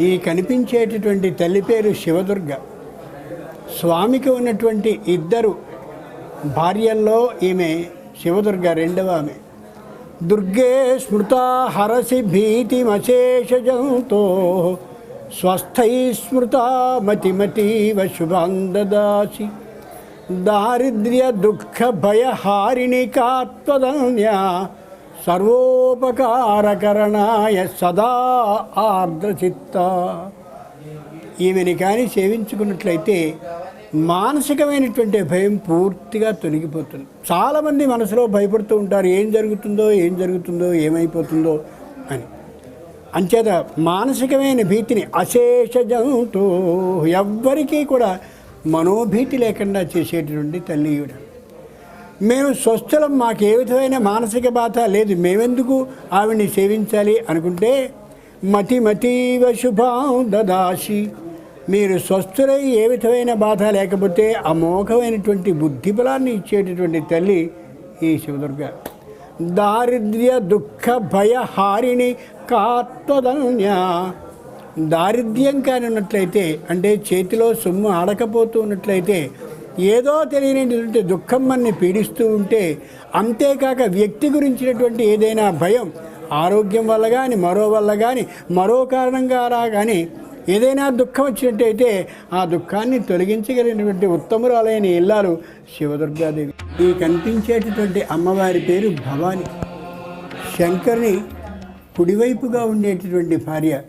ఈ కనిపించేటటువంటి తల్లి పేరు శివదుర్గ. స్వామికి ఉన్నటువంటి ఇద్దరు భార్యల్లో ఈమె శివదుర్గ రెండవ ఆమె. దుర్గే స్మృతా హరసి భీతిమశేషజంతో స్వస్థై స్మృత మతిమతీవ శుభాందదాసి. దారిద్ర్య దుఃఖ భయహారిణి కాత్వదన్యా సర్వోపకారకరణాయ సదా ఆర్ద్రచిత్త. ఈమెని కానీ సేవించుకున్నట్లయితే మానసికమైనటువంటి భయం పూర్తిగా తొలగిపోతుంది. చాలామంది మనసులో భయపడుతూ ఉంటారు ఏం జరుగుతుందో ఏం జరుగుతుందో ఏమైపోతుందో అని. అంచేత మానసికమైన భీతిని అశేషజంతో ఎవ్వరికీ కూడా మనోభీతి లేకుండా చేసేటటువంటి తల్లి ఈవిడ. మేము స్వస్థలం మాకు ఏ విధమైన మానసిక బాధ లేదు. మేమెందుకు ఆవిడ్ని సేవించాలి అనుకుంటే మతి మతీవ శుభం దదాశి మీరు స్వస్థులై ఏ విధమైన బాధ లేకపోతే అమోఘమైనటువంటి బుద్ధి బలాన్ని ఇచ్చేటటువంటి తల్లి ఈ శివదుర్గ. దారిద్ర్య దుఃఖ భయహారిణి కాత్వదన్య దారిద్ర్యం కాని ఉన్నట్లయితే అంటే చేతిలో సొమ్ము ఆడకపోతూ ఉన్నట్లయితే ఏదో తెలియనటువంటి దుఃఖం మనని పీడిస్తూ ఉంటే అంతేకాక వ్యక్తి గురించినటువంటి ఏదైనా భయం ఆరోగ్యం వల్ల కానీ మరో వల్ల కానీ మరో కారణంగా రా కానీ ఏదైనా దుఃఖం వచ్చినట్టయితే ఆ దుఃఖాన్ని తొలగించగలిగినటువంటి ఉత్తమురాలైన ఇల్లాలు శివదుర్గాదేవి. ఈ కనిపించేటటువంటి అమ్మవారి పేరు భవాని. శంకర్ని కుడివైపుగా ఉండేటటువంటి భార్య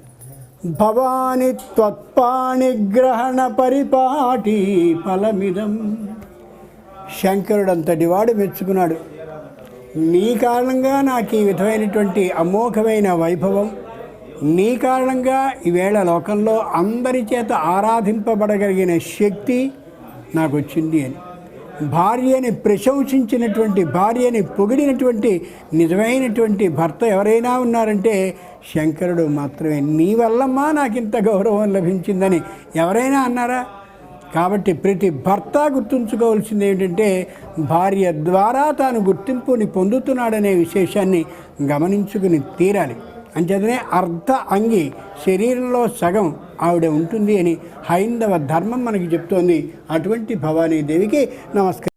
భవాని త్వత్పాణిగ్రహణ పరిపాటి ఫలమిదం. శంకరుడంతటి వాడు మెచ్చుకున్నాడు. నీ కారణంగా నాకు ఈ విధమైనటువంటి అమోఘమైన వైభవం నీ కారణంగా ఈవేళ లోకంలో అందరి చేత ఆరాధింపబడగలిగిన శక్తి నాకు వచ్చింది అని. భార్యని ప్రశంసించినటువంటి భార్యని పొగిడినటువంటి నిజమైనటువంటి భర్త ఎవరైనా ఉన్నారంటే శంకరుడు మాత్రమే. నీ వల్లమ్మా నాకు ఇంత గౌరవం లభించిందని ఎవరైనా అన్నారా? కాబట్టి ప్రతి భర్త గుర్తుంచుకోవాల్సింది ఏంటంటే భార్య ద్వారా తాను గుర్తింపుని పొందుతున్నాడనే విశేషాన్ని గమనించుకుని తీరాలి. అంచేతనే అర్ధ అంగి శరీరంలో సగం ఆవిడ ఉంటుంది అని హైందవ ధర్మం మనకి చెప్తోంది. అటువంటి భవానీదేవికి నమస్కారం